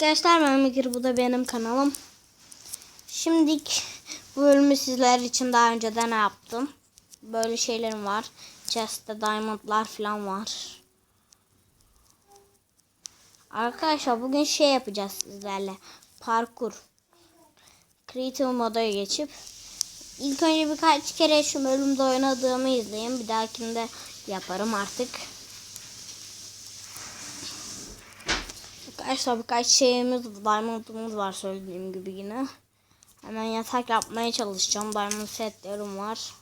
arkadaşlar ben Mikir bu da benim kanalım. Şimdilik bu bölümü sizler için daha önceden yaptım. Böyle şeylerim var. Chest'te diamondlar falan var. Arkadaşlar bugün şey yapacağız sizlerle. Parkur. Creative moda geçip ilk önce birkaç kere şu bölümde oynadığımı izleyin. Bir dahakinde yaparım artık. Arkadaşlar birkaç şeyimiz, diamond'ımız var söylediğim gibi yine. Hemen yatak yapmaya çalışacağım. Diamond setlerim var.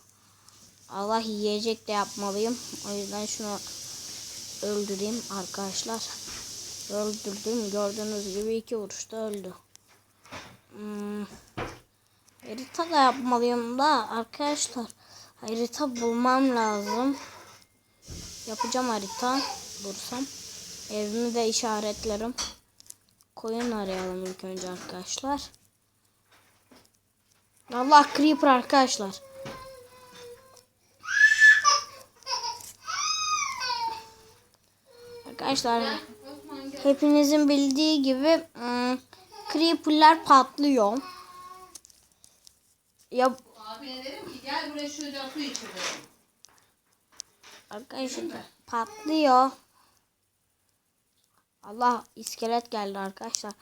Allah yiyecek de yapmalıyım. O yüzden şunu öldüreyim arkadaşlar. Öldürdüm. Gördüğünüz gibi iki vuruşta öldü. Hmm. Harita da yapmalıyım da arkadaşlar. Harita bulmam lazım. Yapacağım harita. Bulursam. Evimi de işaretlerim. Koyun arayalım ilk önce arkadaşlar. Allah creeper arkadaşlar. Arkadaşlar hepinizin bildiği gibi ım, creeper'lar patlıyor. Ya Abine dedim Allah iskelet geldi arkadaşlar.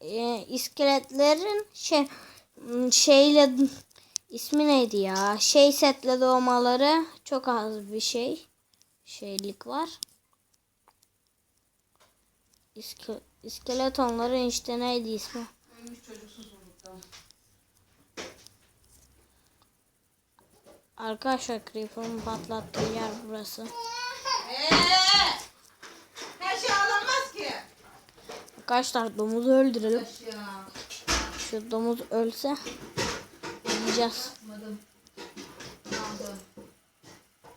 Ee, iskeletlerin şey ım, şeyle ismi neydi ya? Şey setle doğmaları çok az bir şey. Şeylik var. İske, iskeletonların işte neydi ismi? Arkadaşlar Creeper'ın patlattığı yer burası. Eee! Her şey ağlanmaz ki. Arkadaşlar domuzu öldürelim. Şu domuz ölse yiyeceğiz.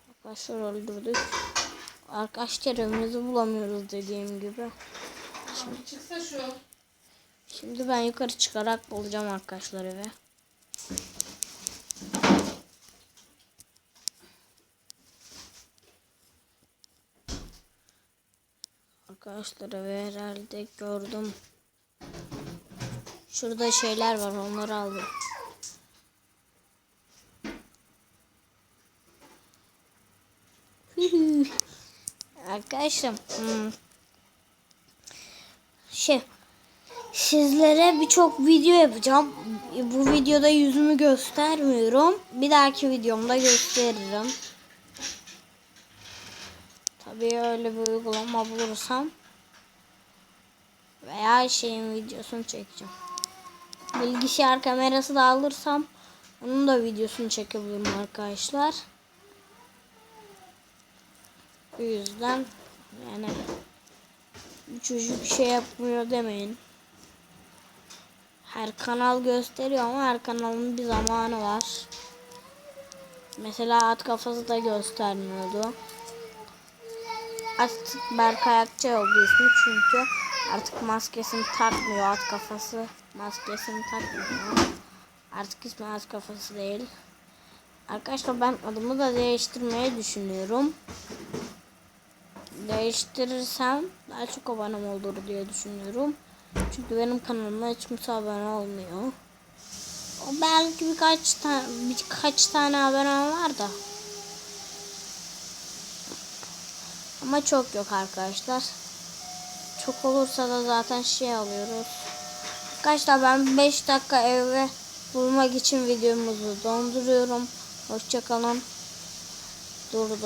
Arkadaşlar öldürdük. Arkadaşlar evimizi bulamıyoruz dediğim gibi. Şimdi çıksa şu. Şimdi ben yukarı çıkarak bulacağım arkadaşlar eve. Arkadaşlar eve herhalde gördüm. Şurada şeyler var onları aldım. Arkadaşlar hmm, şey Sizlere birçok video yapacağım. Bu videoda yüzümü göstermiyorum. Bir dahaki videomda gösteririm. Tabii öyle bir uygulama bulursam veya şeyin videosunu çekeceğim. Bilgisayar kamerası da alırsam onun da videosunu çekebilirim arkadaşlar. Bu yüzden yani bu çocuk şey yapmıyor demeyin. Her kanal gösteriyor ama her kanalın bir zamanı var. Mesela at kafası da göstermiyordu. Artık Berkay Akçay oldu ismi çünkü artık maskesini takmıyor at kafası. Maskesini takmıyor. Artık ismi at kafası değil. Arkadaşlar ben adımı da değiştirmeyi düşünüyorum. Değiştirirsem daha çok abonem olur diye düşünüyorum. Çünkü benim kanalıma hiç kimse abone olmuyor. Belki birkaç tane birkaç tane abonem var da. Ama çok yok arkadaşlar. Çok olursa da zaten şey alıyoruz. Arkadaşlar ben 5 dakika eve bulmak için videomuzu donduruyorum. Hoşçakalın. Durdu.